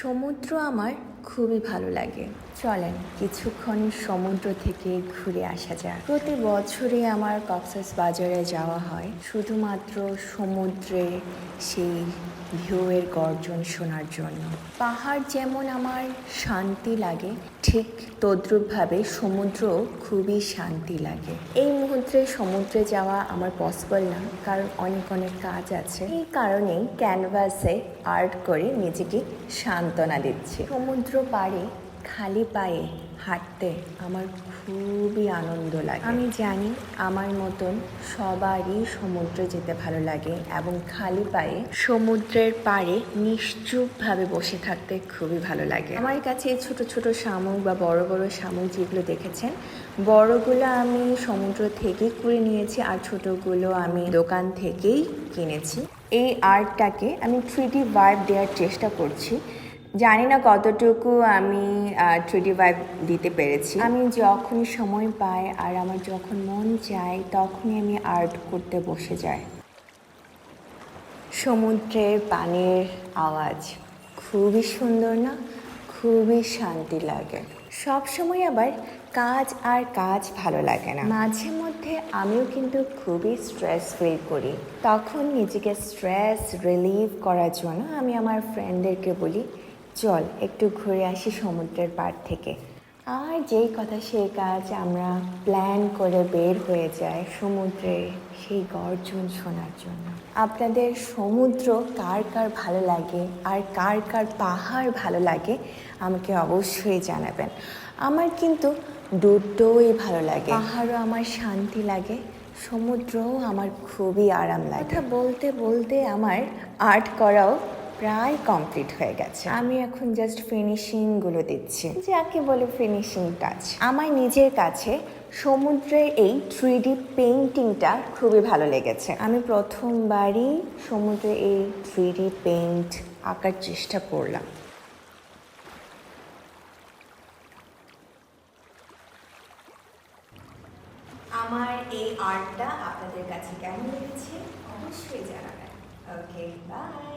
সমুদ্র আমার খুবই ভালো লাগে। চলেন, কিছুক্ষণ সমুদ্র থেকে ঘুরে আসা যাক। প্রতি বছরই আমার কক্সাস বাজারে যাওয়া হয়। শুধুমাত্র সমুদ্রে সেই ঢেউয়ের গর্জন শোনার জন্য। পাহাড় যেমন আমার শান্তি লাগে, ঠিক তদ্রূপভাবে সমুদ্র খুবই শান্তি লাগে। এই মুহূর্তে সমুদ্রে যাওয়া আমার পসিবল না, কারণ অনেক অনেক কাজ আছে। এই কারণেই ক্যানভাসে আর্ট করে নিজেকে সান্ত্বনা দিচ্ছি। সমুদ্র পাড়ে খালি পায়ে হাঁটতে আমার খুবই আনন্দ লাগে। আমি জানি আমার মতন সবারই সমুদ্রে যেতে ভালো লাগে এবং খালি পায়ে সমুদ্রের পাড়ে নিশ্চুপভাবে বসে থাকতে খুবই ভালো লাগে। আমার কাছে ছোট ছোট শামুক বা বড় বড় শামুক যেগুলো দেখেছেন বড়গুলো আমি সমুদ্র থেকেই কুড়ে নিয়েছি আর ছোটগুলো আমি দোকান থেকেই কিনেছি। এই আর্টটাকে আমি থ্রিডি ভাইব দেওয়ার চেষ্টা করছি। জানি না কতটুকু আমি থ্রিডি ভাইব দিতে পেরেছি। আমি যখনই সময় পাই আর আমার যখন মন চায়, তখনই আমি আর্ট করতে বসে যাই। সমুদ্রের পানির আওয়াজ খুবই সুন্দর না? খুবই শান্তি লাগে। সব সময় আবার কাজ আর কাজ ভালো লাগে না। মাঝে মধ্যে আমিও কিন্তু খুবই স্ট্রেস ফিল করি। তখন নিজেকে স্ট্রেস রিলিভ করার জন্য আমি আমার ফ্রেন্ডদেরকে বলি চল, একটু ঘুরে আসি সমুদ্রের পাড় থেকে। আর যেই কথা সেই কাজ আমরা প্ল্যান করে বের হয়ে যাই সমুদ্রে সেই গর্জন শোনার জন্য। আপনাদের সমুদ্র কার কার ভালো লাগে আর কার কার পাহাড় ভালো লাগে আমাকে অবশ্যই জানাবেন। আমার কিন্তু দুটোই ভালো লাগে। পাহাড়ও আমার শান্তি লাগে, সমুদ্রও আমার খুবই আরাম লাগে। কথা বলতে বলতে আমার আর্ট করাও প্রায় কমপ্লিট হয়ে গেছে। আমি এখন জাস্ট ফিনিশিংগুলো দিচ্ছি। যাকে বলে ফিনিশিং টাচ আমার নিজের কাছে সমুদ্রের এই থ্রি ডি পেন্টিংটা খুবই ভালো লেগেছে। আমি প্রথমবারই সমুদ্রে এই থ্রি ডি পেন্ট আঁকার চেষ্টা করলাম। আমার এই আর্টটা আপনাদের কাছে কেমন লেগেছে? অবশ্যই জানাবেন। Okay bye